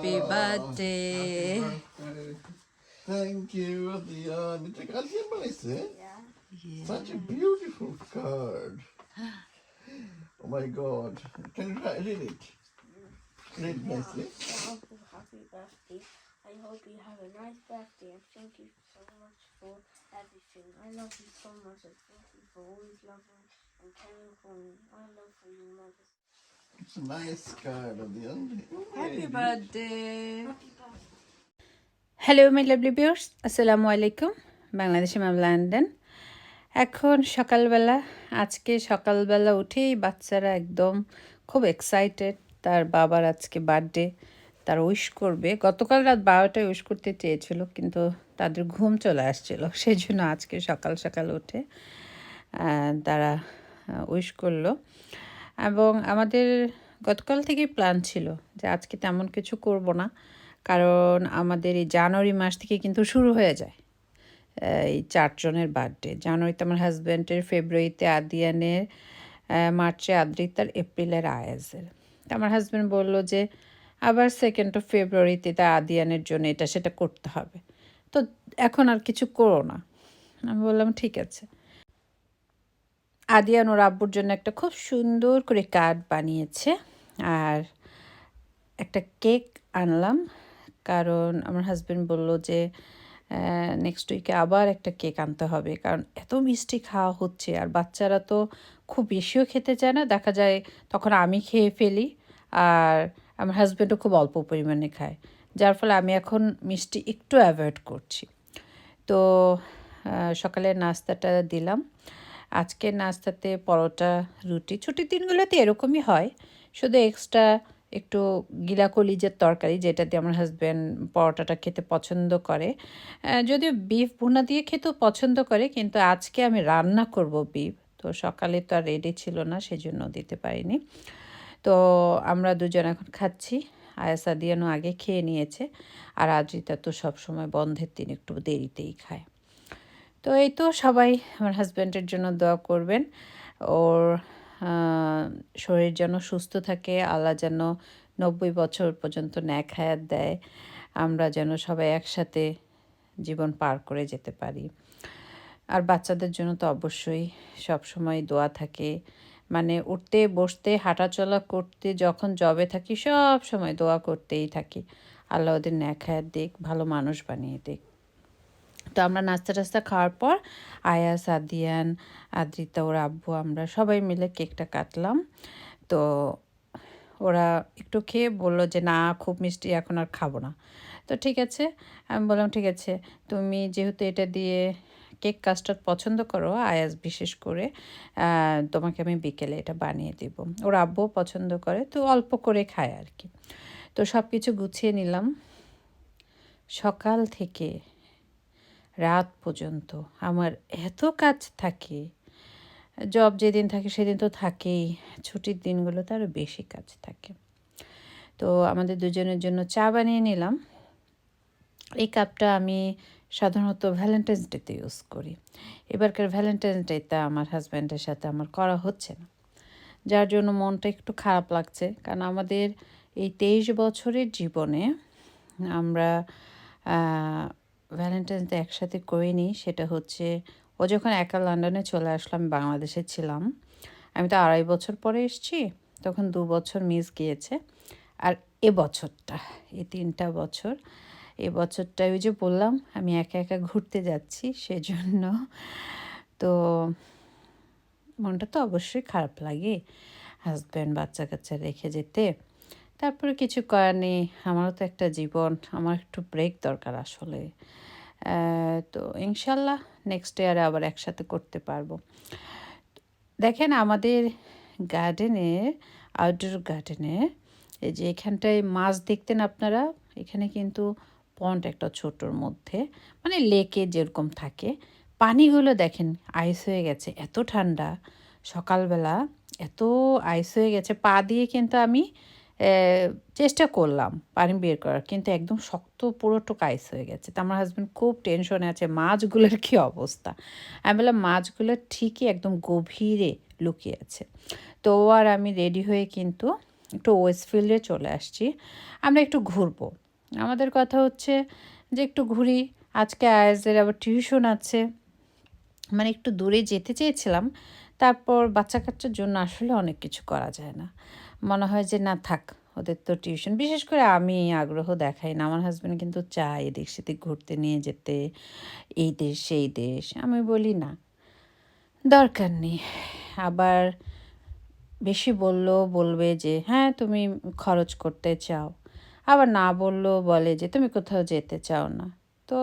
Happy birthday. Thank you, Adrian. It's a Kalyan is? Yeah. Such a beautiful card. Oh my god. Can you read it? Read it nicely. Happy birthday. I hope you have a nice birthday and thank you so much for everything. I love you so much and thank you for always loving and caring for me. I love you, Mother. It's a nice card, Dion. Happy birthday hello my lovely viewers আসসালামু আলাইকুম বাংলাদেশে ma'am London এখন সকালবেলা আজকে সকালবেলা উঠেই বাচ্চারা একদম খুব এক্সাইটেড তার বাবার আজকে বার্থডে তার উইশ করবে। গতকাল রাত বারোটায় উইশ করতে চেয়েছিল কিন্তু তাদের ঘুম চলে আসছিল। সেই জন্য আজকে সকাল সকাল উঠে তারা উইশ করল। এবং আমাদের গতকাল থেকেই প্ল্যান ছিল যে আজকে তেমন কিছু করব না, কারণ আমাদের এই জানুয়ারি মাস থেকে কিন্তু শুরু হয়ে যায়, এই চারজনের বার্থডে জানুয়ারিতে আমার হাজব্যান্ডের ফেব্রুয়ারিতে আদিয়ানের মার্চে আদ্রিতার এপ্রিলের আয়াজের। তো আমার হাজব্যান্ড বলল যে আবার সেকেন্ড অফ ফেব্রুয়ারিতে তা আদিয়ানের জন্য এটা সেটা করতে হবে। তো এখন আর কিছু করো না। আমি বললাম, ঠিক আছে। আদিয়ান ওর আব্বুর জন্য একটা খুব সুন্দর করে কার্ড বানিয়েছে। আর একটা কেক আনলাম, কারণ আমার হাজব্যান্ড বলল যে নেক্সট উইকে আবার একটা কেক আনতে হবে, কারণ এত মিষ্টি খাওয়া হচ্ছে, আর বাচ্চারা তো খুব বেশিও খেতে চায় না। দেখা যায় তখন আমি খেয়ে ফেলি, আর আমার হাজব্যান্ডও খুব অল্প পরিমাণে খায়, যার ফলে আমি এখন মিষ্টি একটু অ্যাভয়েড করছি। তো সকালে নাস্তাটা দিলাম। আজকের নাস্তাতে পরোটা, রুটি, ছুটির দিনগুলোতে এরকমই হয়। শুধু এক্সট্রা একটু গিলা কলিজের তরকারি যেটা দিয়ে আমার হাজব্যান্ড পরোটাটা খেতে পছন্দ করে। যদিও বিফ ভুনা দিয়ে খেতেও পছন্দ করে, কিন্তু আজকে আমি রান্না করব বিফ তো সকালে তো আর রেডি ছিল না, সেজন্য দিতে পারিনি। তো আমরা দুজন এখন খাচ্ছি। আয়াসা দিয়ানো আগে খেয়ে নিয়েছে, আর আদ্রিতা তো সবসময় বন্ধের দিন একটু দেরিতেই খায়। তো এই তো সবাই আমার হাজব্যান্ডের জন্য দোয়া করবেন। ওর শরীর যেন সুস্থ থাকে, আল্লাহ যেন নব্বই বছর পর্যন্ত ন্যাক হায়াত দেয়। আমরা যেন সবাই একসাথে জীবন পার করে যেতে পারি। আর বাচ্চাদের জন্য তো অবশ্যই সব সময় দোয়া থাকে। মানে উঠতে, বসতে, হাঁটাচলা করতে, যখন জবে থাকি সব সময় দোয়া করতেই থাকি। আল্লাহ ওদের ন্যাক হায়াত দিক, ভালো মানুষ বানিয়ে দিক। তো আমরা নাস্তা টাস্তা খাওয়ার পর আয়া, সাদিয়ান, আদ্রিতা, ওর আব্বু, আমরা সবাই মিলে কেকটা কাটলাম। তো ওরা একটু খেয়ে বলল যে, না, খুব মিষ্টি, এখন আর খাব না। তো ঠিক আছে, আমি বললাম, ঠিক আছে, তুমি যেহেতু এটা দিয়ে কেক কাস্টার্ড পছন্দ করো, আয়াস বিশেষ করে তোমাকে আমি বিকেলে এটা বানিয়ে দেব। ওর আব্বুও পছন্দ করে, তো অল্প করে খায় আর কি। তো সব কিছু গুছিয়ে নিলাম। সকাল থেকে রাত পর্যন্ত। আমার এত কাজ থাকে। জব যেদিন থাকে সেদিন তো থাকেই। ছুটির দিনগুলোতে আরও বেশি কাজ থাকে। তো আমাদের দুজনের জন্য চা বানিয়ে নিলাম। এই কাপটা আমি সাধারণত ভ্যালেন্টাইন্স ডেতে ইউজ করি। এবারকার ভ্যালেন্টাইন্স ডেতে আমার হাজব্যান্ডের সাথে আমার করা হচ্ছে না। যার জন্য মনটা একটু খারাপ লাগছে। কারণ আমাদের এই তেইশ বছরের জীবনে আমরা ভ্যালেন্টাইন্স ডে একসাথে করিনি সেটা হচ্ছে ও যখন একা লন্ডনে চলে আসলো, আমি বাংলাদেশে ছিলাম। আমি তো আড়াই বছর পরে এসেছি, তখন দু বছর মিস গিয়েছে। আর এ বছরটা, এই তিনটা বছর, এ বছরটা ওই যে বললাম, আমি একা একা ঘুরতে যাচ্ছি, সেজন্য তো মনটা তো অবশ্যই খারাপ লাগে। হাজব্যান্ড বাচ্চা কাচ্চা রেখে যেতে। তারপরে কিছু করার নেই। আমারও তো একটা জীবন, আমার একটু ব্রেক দরকার আসলে। তো ইনশাল্লাহ নেক্সট ইয়ারে আবার একসাথে করতে পারব। দেখেন আমাদের গার্ডেনে আউটডোর গার্ডেনে এই যে এখানটায় মাছ দেখতেন আপনারা, এখানে কিন্তু পন্ড একটা ছোটোর মধ্যে মানে লেকে যেরকম থাকে, পানিগুলো দেখেন আইস হয়ে গেছে, এত ঠান্ডা। সকালবেলা এত আইস হয়ে গেছে, পা দিয়ে কিন্তু আমি চেষ্টা করলাম পানি বের করার, কিন্তু একদম শক্ত পুরোটুকু আইস হয়ে গেছে। তো আমার হাজব্যান্ড খুব টেনশনে আছে, মাছগুলোর কী অবস্থা? আমি বললাম, মাছগুলো ঠিকই একদম গভীরে লুকিয়ে আছে। তো আর আমি রেডি হয়ে কিন্তু একটু ওয়েস্টফিল্ডে চলে আসছি। আমরা একটু ঘুরবো। আমাদের কথা হচ্ছে যে একটু ঘুরি। আজকে আয়াজের আবার টিউশন আছে। মানে একটু দূরে যেতে চেয়েছিলাম। তারপর বাচ্চা কাচ্চার জন্য আসলে অনেক কিছু করা যায় না। মনে হয় যে না থাক, ওদের তো টিউশন বিশেষ করে আমি আগ্রহ দেখাই না। আমার হাজব্যান্ড কিন্তু চায় এদিক সেদিক ঘুরতে, নিয়ে যেতে, এই দেশ, সেই দেশ। আমি বলি না, দরকার নেই। আবার বেশি বললেও বলবে যে হ্যাঁ তুমি খরচ করতে চাও। আবার না বললেও বলে যে, তুমি কোথাও যেতে চাও না। তো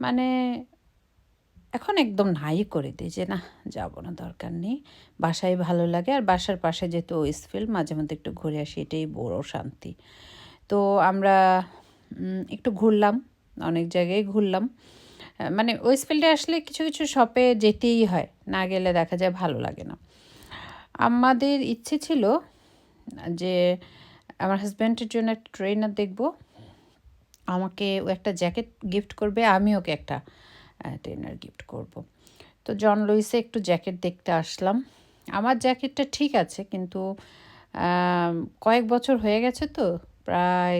মানে এখন একদম নাই করে দিই যে না যাব না, দরকার নেই। বাসায় ভালো লাগে আর বাসার পাশে যেহেতু ওয়েস্টফিল্ড মাঝে মধ্যে একটু ঘুরে আসি, এটাই বড় শান্তি। তো আমরা একটু ঘুরলাম, অনেক জায়গায় ঘুরলাম। মানে ওয়েস্টফিল্ডে আসলে কিছু কিছু শপে যেতেই হয়, না গেলে দেখা যায় ভালো লাগে না। আমাদের ইচ্ছে ছিল যে, আমার হাজব্যান্ডের জন্য একটা ট্রেনার দেখব। আমাকে ও একটা জ্যাকেট গিফট করবে, আমি ওকে একটা ট্রেনার গিফট করব। তো জন লুইসে একটু জ্যাকেট দেখতে আসলাম। আমার জ্যাকেটটা ঠিক আছে, কিন্তু কয়েক বছর হয়ে গেছে তো, প্রায়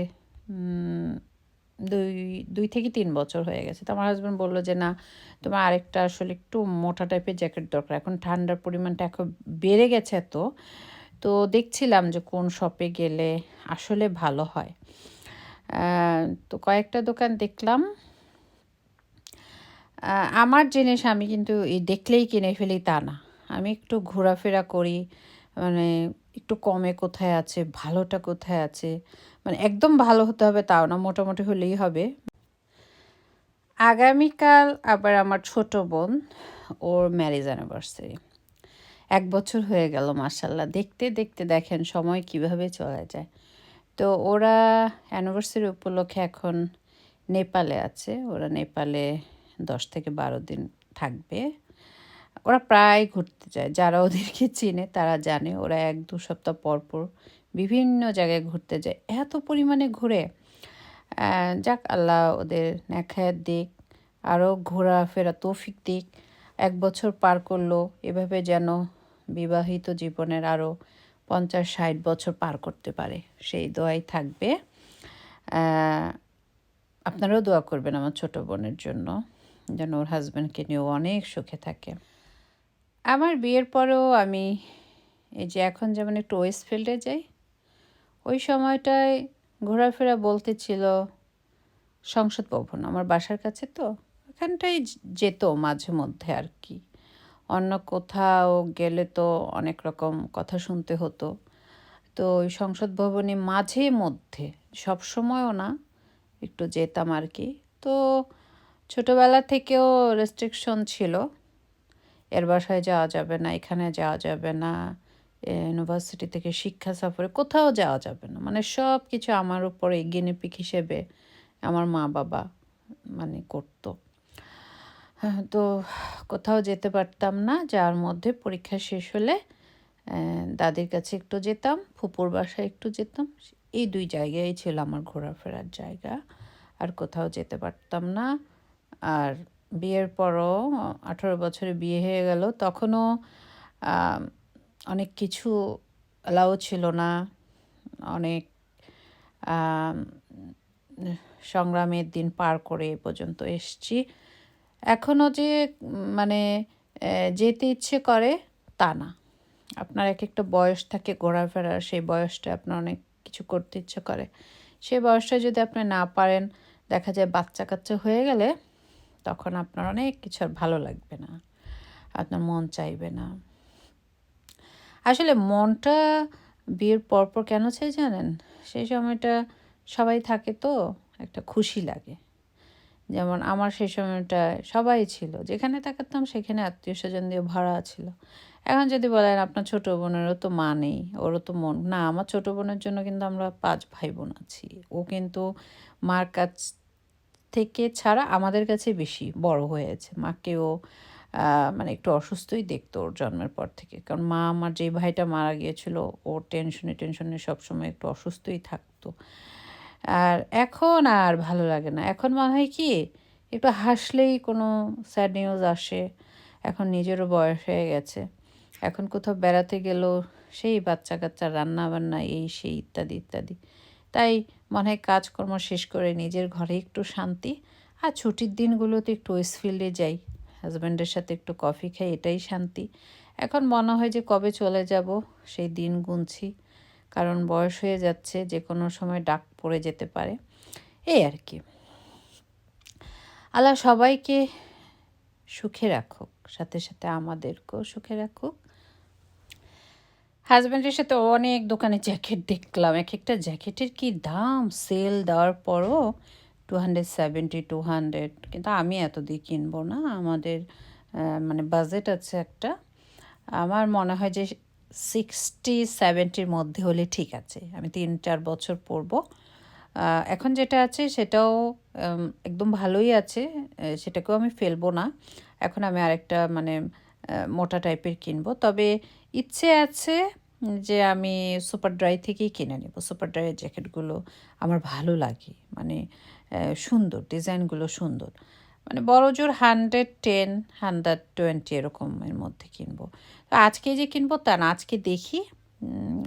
দুই দুই থেকে তিন বছর হয়ে গেছে। তো আমার হাজব্যান্ড বলল যে, না, তোমার আরেকটা আসলে একটু মোটা টাইপের জ্যাকেট দরকার। এখন ঠান্ডার পরিমাণটা এখন বেড়ে গেছে এত তো দেখছিলাম যে কোন শপে গেলে আসলে ভালো হয়। তো কয়েকটা দোকান দেখলাম। আমার জিনিস আমি কিন্তু এই দেখলেই কিনে ফেলি তা না। আমি একটু ঘোরাফেরা করি মানে একটু কমে কোথায় আছে, ভালোটা কোথায় আছে মানে একদম ভালো হতে হবে তাও না, মোটামুটি হলেই হবে। আগামীকাল আবার আমার ছোট বোন, ওর ম্যারেজ অ্যানিভার্সারি। এক বছর হয়ে গেল মার্শাল্লাহ দেখতে দেখতে দেখেন সময় কীভাবে চলে যায়। তো ওরা অ্যানিভার্সারি উপলক্ষে এখন নেপালে আছে। ওরা নেপালে দশ থেকে বারো দিন থাকবে। ওরা প্রায় ঘুরতে যায়। যারা ওদেরকে চিনে তারা জানে। ওরা এক দু সপ্তাহ পর পর বিভিন্ন জায়গায় ঘুরতে যায়। এত পরিমাণে ঘুরে। যাক, আল্লাহ ওদের নেখায়াত দিক। আরও ঘোরাফেরা তৌফিক দিক। এক বছর পার করল। এভাবে যেন বিবাহিত জীবনের আরও পঞ্চাশ, ষাট বছর পার করতে পারে। সেই দোয়াই থাকবে। আপনারাও দোয়া করবেন আমার ছোট বোনের জন্য। যেন ওর হাজব্যান্ডকে নিয়েও অনেক সুখে থাকে। আমার বিয়ের পরেও আমি এই যে এখন যেমন একটু ওয়েস্টফিল্ডে যাই, ওই সময়টায় ঘোরাফেরা বলতে ছিল সংসদ ভবন আমার বাসার কাছে তো ওখানটাই যেত মাঝে মধ্যে আর কি। অন্য কোথাও গেলে তো অনেক রকম কথা শুনতে হতো। তো ওই সংসদ ভবনে মাঝে মধ্যে সব সময়ও না, একটু যেতাম আর কি। তো ছোটোবেলা থেকেও রেস্ট্রিকশন ছিল। এর বাসায় যাওয়া যাবে না এখানে যাওয়া যাবে না ইউনিভার্সিটি থেকে শিক্ষা সফরে কোথাও যাওয়া যাবে না। মানে সব কিছু আমার উপরে গিনিপিক হিসেবে আমার মা বাবা মানে করতো। হ্যাঁ, তো কোথাও যেতে পারতাম না যার মধ্যে পরীক্ষা শেষ হলে দাদির কাছে একটু যেতাম ফুপুর বাসায় একটু যেতাম। এই দুই জায়গায় ছিল আমার ঘোরাফেরার জায়গা। আর কোথাও যেতে পারতাম না। আর বিয়ের পরও আঠারো বছরে বিয়ে হয়ে গেল, তখনও অনেক কিছু অ্যালাউ ছিল না। অনেক সংগ্রামের দিন পার করে এ পর্যন্ত এসছি। এখনও যে মানে যেতে ইচ্ছে করে তা না। আপনার এক একটা বয়স থাকে ঘোরাফেরার, সেই বয়সটা আপনার অনেক কিছু করতে ইচ্ছে করে। সেই বয়সটা যদি আপনি না পারেন, দেখা যায় বাচ্চা কাচ্চা হয়ে গেলে তখন আপনার অনেক কিছু আর ভালো লাগবে না, আপনার মন চাইবে না। আসলে মনটা বিয়ের পরপর কেন চাই জানেন? সেই সময়টা সবাই থাকে তো, একটা খুশি লাগে। যেমন আমার সেই সময়টা সবাই ছিল, যেখানে তাকাতাম সেখানে আত্মীয় স্বজন দিয়ে ভরা ছিল। এখন যদি বলেন আপনার ছোট বোনেরও তো মা নেই, ওরও তো মন, না, আমার ছোট বোনের জন্য কিন্তু আমরা পাঁচ ভাই বোন আছি। ও কিন্তু মার কাছ থেকে ছাড়া আমাদের কাছে বেশি বড় হয়েছে। মাকেও মানে একটু অসুস্থই দেখতো ওর জন্মের পর থেকে। কারণ মা আমার যে ভাইটা মারা গিয়েছিল, ওর টেনশনে টেনশনে সবসময় একটু অসুস্থই থাকতো। আর এখন আর ভালো লাগে না। এখন মনে হয় কি, একটু হাসলেই কোনো স্যাড নিউজ আসে। এখন নিজেরও বয়স হয়ে গেছে। এখন কোথাও বেড়াতে গেলেও সেই বাচ্চা কাচ্চা রান্না বান্না এই সেই ইত্যাদি ইত্যাদি। তাই মনে হয় কাজকর্ম শেষ করে নিজের ঘরে একটু শান্তি আর ছুটির দিনগুলোতে একটু ওয়েস্টফিল্ডে যাই। হাজব্যান্ডের সাথে একটু কফি খাই, এটাই শান্তি। এখন মনে হয় যে কবে চলে যাব, সেই দিন গুনছি। কারণ বয়স হয়ে যাচ্ছে, যে কোনো সময় ডাক পড়ে যেতে পারে। এই আর কি। আল্লাহ সবাইকে সুখে রাখুক, সাথে সাথে আমাদেরকেও সুখে রাখুক। হাজব্যান্ডের সাথে অনেক দোকানে জ্যাকেট দেখলাম। এক একটা জ্যাকেটের কি দাম? সেল দেওয়ার পরও two hundred seventy two hundred কিন্তু আমি এত দিয়ে কিনবো না। আমাদের মানে বাজেট আছে একটা। আমার মনে হয় যে সিক্সটি সেভেন্টির মধ্যে হলে ঠিক আছে। আমি তিন চার বছর পরব। এখন যেটা আছে সেটাও একদম ভালোই আছে। সেটাকেও আমি ফেলব না। এখন আমি আরেকটা মানে মোটা টাইপের কিনবো। তবে ইচ্ছে আছে যে আমি সুপার ড্রাই থেকেই কিনে নেব। সুপার ড্রাইয়ের জ্যাকেটগুলো আমার ভালো লাগে। মানে সুন্দর, ডিজাইনগুলো সুন্দর। মানে বড় জোর হান্ড্রেড টেন, হান্ড্রেড টোয়েন্টি এরকমের মধ্যে কিনবো। তো আজকে যে কিনবো তা না, আজকে দেখি।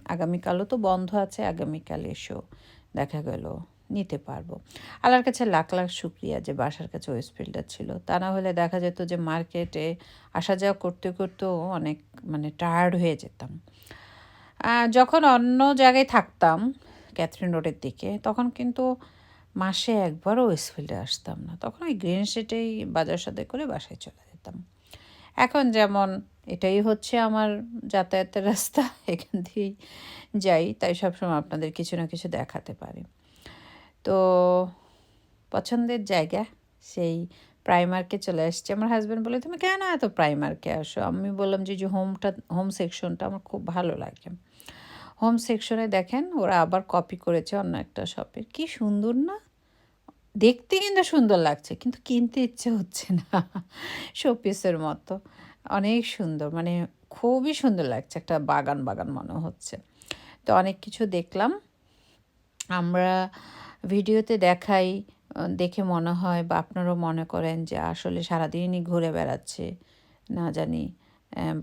আগামীকালও তো বন্ধ আছে, আগামীকাল এসেও দেখা গেল। নিতে পারব। আল্লাহর কাছে লাখ লাখ শুক্রিয়া যে বাসার কাছে ওয়েস্টফিল্ডার ছিল। তা না হলে দেখা যেত যে মার্কেটে আসা যাওয়া করতে করতেও অনেক মানে টায়ার্ড হয়ে যেতাম। যখন অন্য জায়গায় থাকতাম ক্যাথরিন রোডের দিকে, তখন কিন্তু মাসে একবারও ওয়েস্টফিল্ডে আসতাম না। তখন ওই গ্রিন সিটেই বাজার সাথে করে বাসায় চলে যেতাম। এখন যেমন এটাই হচ্ছে আমার যাতায়াতের রাস্তা, এখান দিয়েই যাই, তাই সবসময় আপনাদের কিছু না কিছু দেখাতে পারি। তো পছন্দের জায়গা সেই প্রাইমার্কে চলে আসছে। আমার হাজব্যান্ড বলে, তুমি কেন এত প্রাইমার্কে আসো? আমি বললাম যে যে হোমটা হোম সেকশনটা আমার খুব ভালো লাগে। হোম সেকশনে দেখেন, ওরা আবার কপি করেছে অন্য একটা শপের কি সুন্দর না? দেখতে কিন্তু সুন্দর লাগছে, কিন্তু কিনতে ইচ্ছে হচ্ছে না। শোপিসের মতো। অনেক সুন্দর মানে খুবই সুন্দর লাগছে, একটা বাগান বাগান মনে হচ্ছে। তো অনেক কিছু দেখলাম। আমরা ভিডিওতে দেখাই দেখে মনে হয় বা আপনারাও মনে করেন যে আসলে সারাদিনই ঘুরে বেড়াচ্ছে। না জানি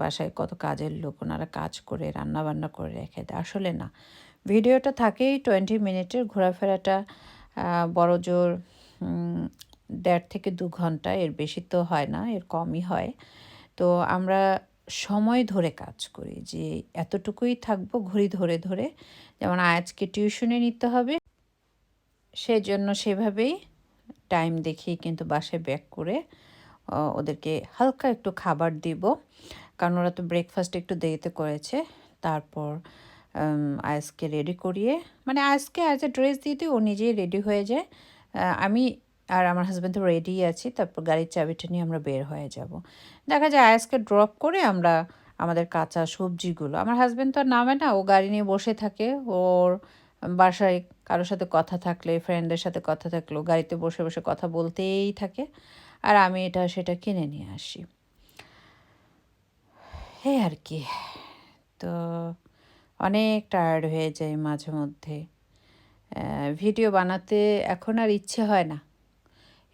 বাসায় কত কাজের লোক, ওনারা কাজ করে রান্না বান্না করে রেখে দেয়। আসলে না। ভিডিওটা থাকেই টোয়েন্টি মিনিটের ঘোরাফেরাটা বড় জোর দেড় থেকে দু ঘণ্টা, এর বেশি তো হয় না, এর কমই হয়। তো আমরা সময় ধরে কাজ করি, যে এতটুকুই থাকব ঘড়ি ধরে ধরে। যেমন আজকে টিউশনে নিতে হবে। সেজন্য সেভাবেই টাইম দেখিয়ে কিন্তু বাসায় ব্যাক করে ওদেরকে হালকা একটু খাবার দিব। কারণ ওরা তো ব্রেকফাস্ট একটু দেরিতে করেছে। তারপর আয়াসকে রেডি করিয়ে মানে আজ এ ড্রেস দিয়ে দিই ও নিজেই রেডি হয়ে যায়। আমি আর আমার হাজব্যান্ড তো রেডি আছি। তারপর গাড়ির চাবিটা নিয়ে আমরা বের হয়ে যাব। দেখা যায় আয়াসকে ড্রপ করে আমরা আমাদের কাঁচা সবজিগুলো, আমার হাজব্যান্ড তো আর নামে না, ও গাড়ি নিয়ে বসে থাকে। ওর বাসায় কারোর সাথে কথা থাকলে ফ্রেন্ডদের সাথে কথা থাকলেও গাড়িতে বসে বসে কথা বলতেই থাকে। আর আমি এটা, সেটা কিনে নিয়ে আসি। এই আর কি। তো অনেক টায়ার্ড হয়ে যায় মাঝে মধ্যে। ভিডিও বানাতে এখন আর ইচ্ছে হয় না।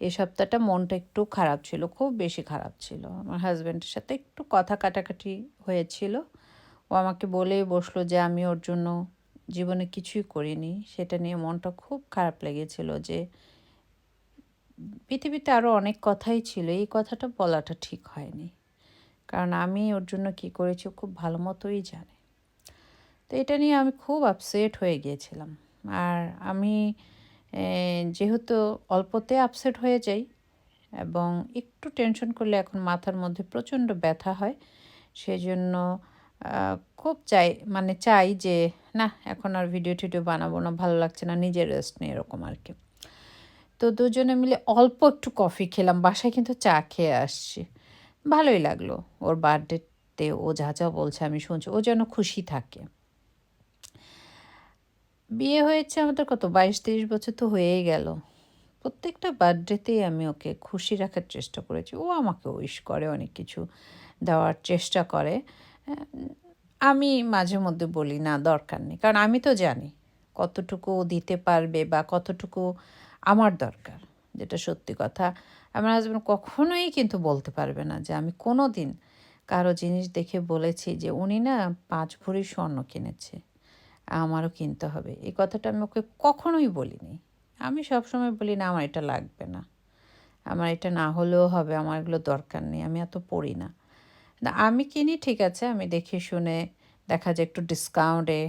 এই সপ্তাহটা মনটা একটু খারাপ ছিল, খুব বেশি খারাপ ছিল। আমার হাজব্যান্ডের সাথে একটু কথা কাটাকাটি হয়েছিল। ও আমাকে বলেই বসল যে, আমি ওর জন্য জীবনে কিছুই করিনি সেটা নিয়ে মনটা খুব খারাপ লেগেছিল যে পৃথিবীতে আরও অনেক কথাই ছিল এই কথাটা বলাটা ঠিক হয়নি। কারণ আমি ওর জন্য কী করেছি খুব ভালো মতোই জানে। তো এটা নিয়ে আমি খুব আপসেট হয়ে গিয়েছিলাম। আর আমি যেহেতু অল্পতে আপসেট হয়ে যাই এবং একটু টেনশন করলে এখন মাথার মধ্যে প্রচণ্ড ব্যথা হয় সেজন্য আহ, খুব চাই মানে চাই যে, না, এখন আর ভিডিও টিডিও বানাবো না, ভালো লাগছে না, নিজের রেস্ট নিয়ে, এরকম আর কি। তো দুজনে মিলে অল্প একটু কফি খেলাম, বাসায় কিন্তু চা খেয়ে আসছি। ভালোই লাগল, ওর বার্থডেতে ও যা যা বলছে আমি শুনছি, ও যেন খুশি থাকে। বিয়ে হয়েছে আমাদের কত, বাইশ তিরিশ বছর তো হয়েই গেল। প্রত্যেকটা বার্থডেতেই আমি ওকে খুশি রাখার চেষ্টা করেছি, ও আমাকে উইশ করে অনেক কিছু, দেওয়ার চেষ্টা করে। আমি মাঝে মধ্যে বলি, না, দরকার নেই। কারণ আমি তো জানি কতটুকু দিতে পারবে বা কতটুকু আমার দরকার, যেটা সত্যি কথা। আমার হাজব্যান্ড কখনোই কিন্তু বলতে পারবে না যে, আমি কোনো দিন কারও জিনিস দেখে বলেছি যে, উনি না পাঁচ ভরি স্বর্ণ কিনেছে, আমারও কিনতে হবে। এই কথাটা আমি ওকে কখনোই বলিনি। আমি সবসময় বলি, না, আমার এটা লাগবে না। আমার এটা না হলেও হবে, আমার এগুলো দরকার নেই, আমি এত পড়ি না। আমি কিনি, ঠিক আছে, আমি দেখে শুনে দেখা যায় একটু ডিসকাউন্টে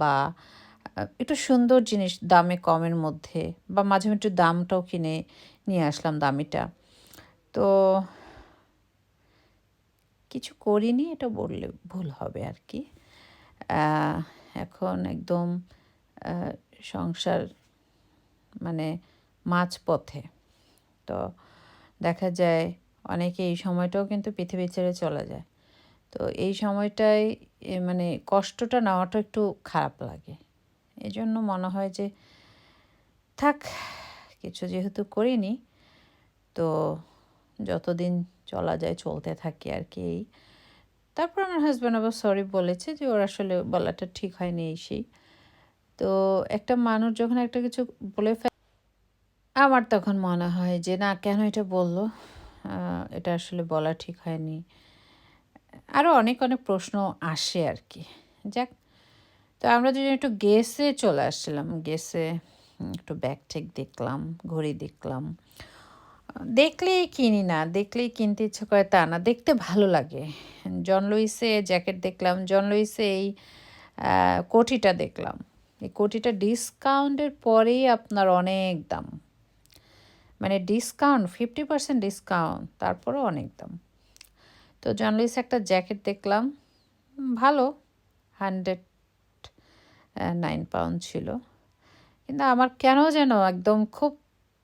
বা একটু সুন্দর জিনিস দামে কমের মধ্যে বা মাঝে মাঝে দামটাও কিনে নিয়ে আসলাম দামিটা। তো কিছু করিনি, এটা বললে ভুল হবে আর কি এখন একদম সংসার মানে মাঝপথে। তো দেখা যায় অনেকে এই সময়টাও কিন্তু পৃথিবী ছেড়ে চলে যায়। তো এই সময়টায় মানে কষ্টটা নেওয়াটা একটু খারাপ লাগে। এই জন্য মনে হয় যে, থাক, কিছু যেহেতু করিনি, তো যতদিন চলা যায়, চলতে থাকি আর কি এই। তারপর আমার হাজব্যান্ড আবার সরি বলেছে যে, ওর আসলে বলাটা ঠিক হয়নি এই সেই। তো একটা মানুষ যখন একটা কিছু বলে ফেলে, আমার তখন মনে হয় যে, না, কেন এটা বলল? এটা আসলে বলা ঠিক হয়নি। আরও অনেক অনেক প্রশ্ন আসে আর কি। যাক, তো আমরা দুজন একটু গেসে চলে আসছিলাম গেসে একটু ব্যাগ ঠেক দেখলাম, ঘড়ি দেখলাম। দেখলেই কিনি না, দেখলেই কিনতে ইচ্ছে করে তা না, দেখতে ভালো লাগে। জন লুইসে জ্যাকেট দেখলাম জন লুইসে এই কোটিটা দেখলাম। এই কোটিটা ডিসকাউন্টের পরেই আপনার অনেক দাম। মানে ডিসকাউন্ট ফিফটি পার্সেন্ট ডিসকাউন্ট তারপরেও অনেক দাম। তো জন লুইসে একটা জ্যাকেট দেখলাম ভালো হান্ড্রেড নাইন পাউন্ড ছিল। কিন্তু আমার কেন যেন একদম খুব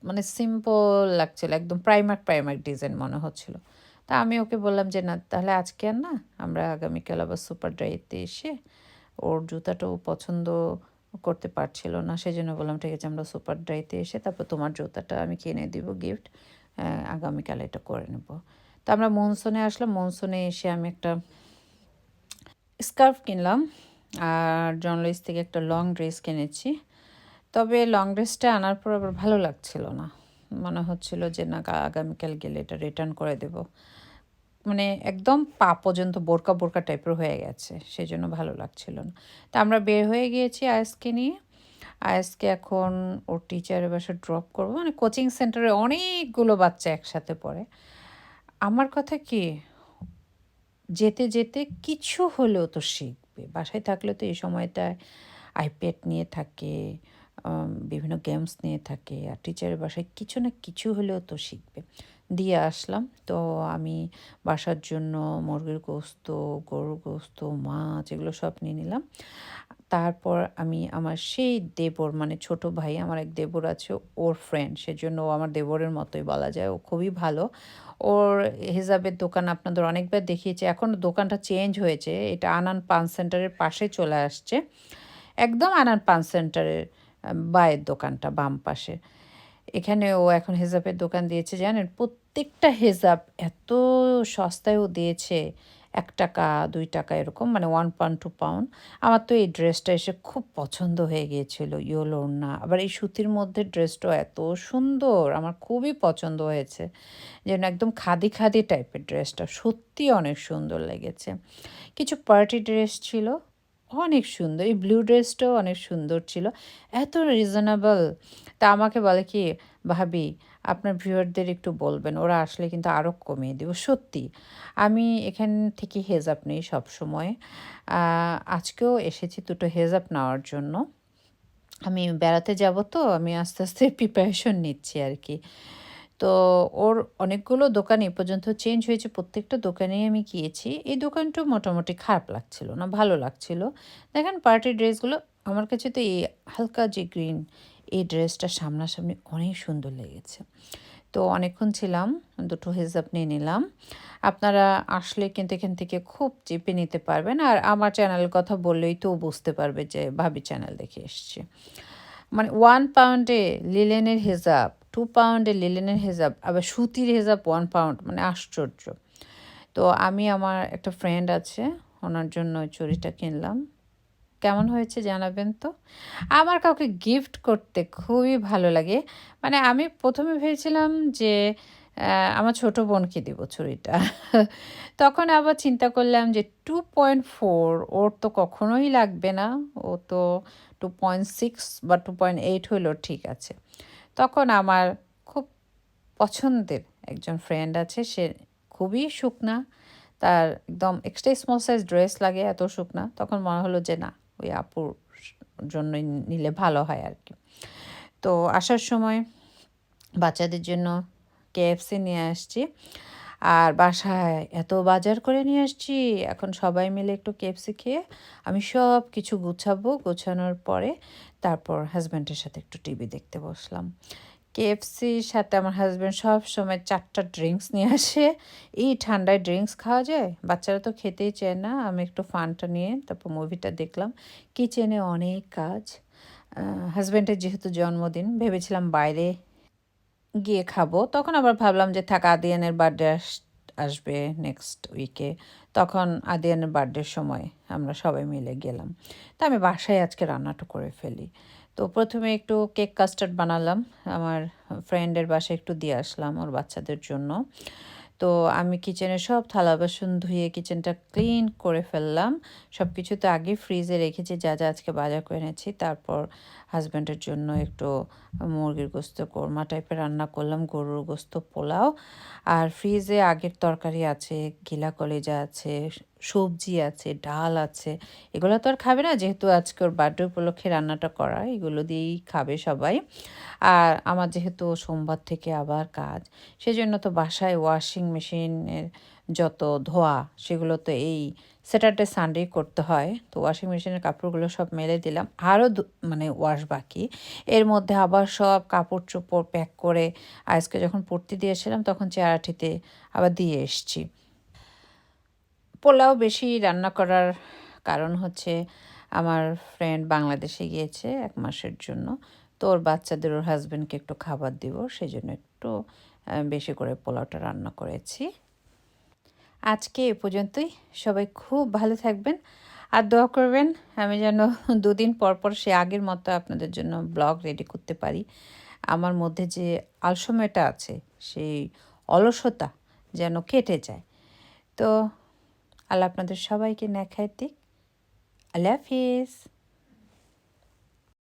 মানে সিম্পল লাগছিল, একদম প্রাইমার্ক প্রাইমার্ক ডিজাইন মনে হচ্ছিল। তা আমি ওকে বললাম যে, না, তাহলে আজকে আর না, আমরা আগামীকাল আবার সুপার ড্রাইতে এসে ওর জুতাটাও পছন্দ করতে পারছিল না। সেই জন্য বললাম, ঠিক আছে, আমরা সুপার ড্রাইতে এসে তারপর তোমার জুতাটা আমি কিনে দিব, গিফট। আগামীকাল এটা করে নেব। তো আমরা মনসুনে আসলাম। মনসুনে এসে আমি একটা স্কার্ফ কিনলাম আর জন থেকে একটা লং ড্রেস কিনেছি। তবে লং ড্রেসটা আনার পর আবার ভালো লাগছিল না। মনে হচ্ছিল যে, না, আগামীকাল গেলে এটা রিটার্ন করে দেব। মানে একদম পা পর্যন্ত বোরকা বোরকা টাইপের হয়ে গেছে সেই জন্য ভালো লাগছিল না। তা আমরা বের হয়ে গিয়েছি আয়াসকে নিয়ে। আয়াসকে এখন ওর টিচারের বাসা ড্রপ করব। মানে কোচিং সেন্টারে অনেকগুলো বাচ্চা একসাথে পড়ে। আমার কথা কি, যেতে যেতে কিছু হলেও তো শিখবে। বাসায় থাকলে তো এই সময়টায় আইপ্যাড নিয়ে থাকে বিভিন্ন গেমস নিয়ে থাকে, আর টিচারের বাসায় কিছু না কিছু হলেও তো শিখবে। দিয়ে আসলাম। তো আমি বাসার জন্য মুরগির গোস্ত, গরুর গোস্ত, মাছ এগুলো সব নিয়ে নিলাম। তারপর আমি আমার সেই দেবর মানে ছোট ভাই, আমার এক দেবর আছে, ওর ফ্রেন্ড সেজন্য ও আমার দেবরের মতোই বলা যায়, ও খুবই ভালো। ওর হিসাবের দোকান আপনাদের অনেকবার দেখিয়েছে, এখন দোকানটা চেঞ্জ হয়েছে, এটা আনান পান সেন্টারের পাশে চলে আসছে, একদম আনান পান সেন্টারের বায়ের দোকানটা, বাম পাশে। এখানে ও এখন হেজাবের দোকান দিয়েছে, জানেন? প্রত্যেকটা হেজাব এত সস্তায়ও দিয়েছে, এক টাকা, দুই টাকা, এরকম মানে ওয়ান পাউন্ড টু পাউন্ড আমার তো এই ড্রেসটা এসে খুব পছন্দ হয়ে গিয়েছিল ইয়োলোর না আবার এই সুতির মধ্যে ড্রেসটাও এত সুন্দর, আমার খুবই পছন্দ হয়েছে। যেন একদম খাদি খাদি টাইপের ড্রেসটা, সত্যি অনেক সুন্দর লেগেছে। কিছু পার্টি ড্রেস ছিল, অনেক সুন্দর। এই ব্লু ড্রেসটাও অনেক সুন্দর ছিল। এত রিজনেবল তা আমাকে বলে কি, ভাবি, আপনার ভিউয়ারদের একটু বলবেন, ওরা আসলে কিন্তু আরও কমিয়ে দেবো। সত্যি, আমি এখান থেকে হেজাব নেই সবসময় আজকেও এসেছি দুটো হেজাব নেওয়ার জন্য। আমি বেড়াতে যাব তো, আমি আস্তে আস্তে প্রিপারেশন নিচ্ছি আর কি। তো ওর অনেকগুলো দোকান এ পর্যন্ত চেঞ্জ হয়েছে, প্রত্যেকটা দোকানেই আমি গিয়েছি। এই দোকানটা মোটামুটি খারাপ লাগছিল না, ভালো লাগছিল। দেখেন পার্টি ড্রেসগুলো আমার কাছে তো এই হালকা যে গ্রিন ড্রেসটা সামনাসামনি অনেক সুন্দর লেগেছে। তো অনেকক্ষণ ছিলাম, দুটো হেজাব নিয়ে নিলাম। আপনারা আসলে কিন্তু এখান থেকে খুব চেপে নিতে পারবেন আর আমার চ্যানেলের কথা বললেই তো বুঝতে পারবে যে ভাবি চ্যানেল দেখে এসছে। মানে ওয়ান পাউন্ডে লিলেনের হেজাব টু পাউন্ডে লিলেনের হেজাব, আবার সুতির হেজাব ওয়ান পাউন্ড মানে আশ্চর্য। তো আমি আমার একটা ফ্রেন্ড আছে, ওনার জন্য চুড়িটা কিনলাম। কেমন হয়েছে জানাবেন তো? আমার কাউকে গিফট করতে খুবই ভালো লাগে। মানে আমি প্রথমে ভেবেছিলাম যে আমার ছোট বোনকে দেবো ছুরিটা। তখন আবার চিন্তা করলাম যে টু পয়েন্ট ফোর ওর তো কখনোই লাগবে না। ও তো টু পয়েন্ট সিক্স বা টু পয়েন্ট এইট হইলেও ঠিক আছে। তখন আমার খুব পছন্দের একজন ফ্রেন্ড আছে, সে খুবই শুকনা। তার একদম এক্সট্রা স্মল সাইজ ড্রেস লাগে, এত শুকনা। তখন মনে হলো যে, না ওই আপুর জন্যই নিলে ভালো হয় আর কি। তো আসার সময় বাচ্চাদের জন্য কেএফসি নিয়ে আসছি। আর বাসায় এত বাজার করে নিয়ে আসছি, এখন সবাই মিলে একটু কেপসি খেয়ে আমি সব কিছু গুছাবো, গোছানোর পরে তারপর হাজব্যান্ডের সাথে একটু টিভি দেখতে বসলাম। কেএফসির সাথে আমার হাজব্যান্ড সব সময় চারটা ড্রিঙ্কস নিয়ে আসে। এই ঠান্ডায় ড্রিঙ্কস খাওয়া যায়? বাচ্চারা তো খেতেই চায় না। আমি একটু ফানটা নিয়ে তারপর মুভিটা দেখলাম। কিচেনে অনেক কাজ। হাজব্যান্ডের যেহেতু জন্মদিন, ভেবেছিলাম বাইরে গিয়ে খাব। তখন আবার ভাবলাম যে থাক, আদিয়ানের বার্থডে আসবে নেক্সট উইকে তখন আদিয়ানের বার্থডের সময় আমরা সবাই মিলে গেলাম। তা আমি বাসায় আজকে রান্নাটা করে ফেলি। তো প্রথমে একটু কেক কাস্টার্ড বানালাম। আমার ফ্রেন্ডের বাসায় একটু দিয়ে আসলাম ওর বাচ্চাদের জন্য। তো আমি কিচেনে সব থালা বাসন ধুয়ে কিচেনটা ক্লিন করে ফেললাম। সব কিছু তো আগে ফ্রিজে রেখেছি, যা যা আজকে বাজার করে এনেছি। তারপর হাজব্যান্ডের জন্য একটু মুরগির গোস্ত, কোরমা টাইপের রান্না করলাম, গরুর গোস্ত, পোলাও। আর ফ্রিজে আগের তরকারি আছে, ঘিলা কলেজা আছে সবজি আছে, ডাল আছে, এগুলো তো আর খাবে না যেহেতু আজকে ওর বার্থডে উপলক্ষে রান্নাটা করা, এগুলো দিয়েই খাবে সবাই। আর আমার যেহেতু সোমবার থেকে আবার কাজ, সেজন্য তো বাসায় ওয়াশিং মেশিনের যত ধোয়া, সেগুলো তো এই স্যাটারডে সানডে করতে হয়। তো ওয়াশিং মেশিনের কাপড়গুলো সব মেলে দিলাম। আরও মানে ওয়াশ বাকি। এর মধ্যে আবার সব কাপড় চোপড় প্যাক করে আজকে যখন পড়তে দিয়েছিলাম, তখন চেয়ারাটিতে আবার দিয়ে এসছি। পোলাও বেশি রান্না করার কারণ হচ্ছে আমার ফ্রেন্ড বাংলাদেশে গিয়েছে এক মাসের জন্য। তো ওর বাচ্চাদের ওর হাজব্যান্ডকে একটু খাবার দিব সেই জন্য একটু বেশি করে পোলাওটা রান্না করেছি। আজকে এ পর্যন্তই। সবাই খুব ভালো থাকবেন আর দোয়া করবেন আমি যেন দুদিন পর পর সে আগের মতো আপনাদের জন্য ব্লগ রেডি করতে পারি। আমার মধ্যে যে আলসেমিটা আছে, সেই অলসতা যেন কেটে যায়। তো আল্লাহ আপনাদের সবাইকে নেখায় দিক। আল্লাহ হাফিজ।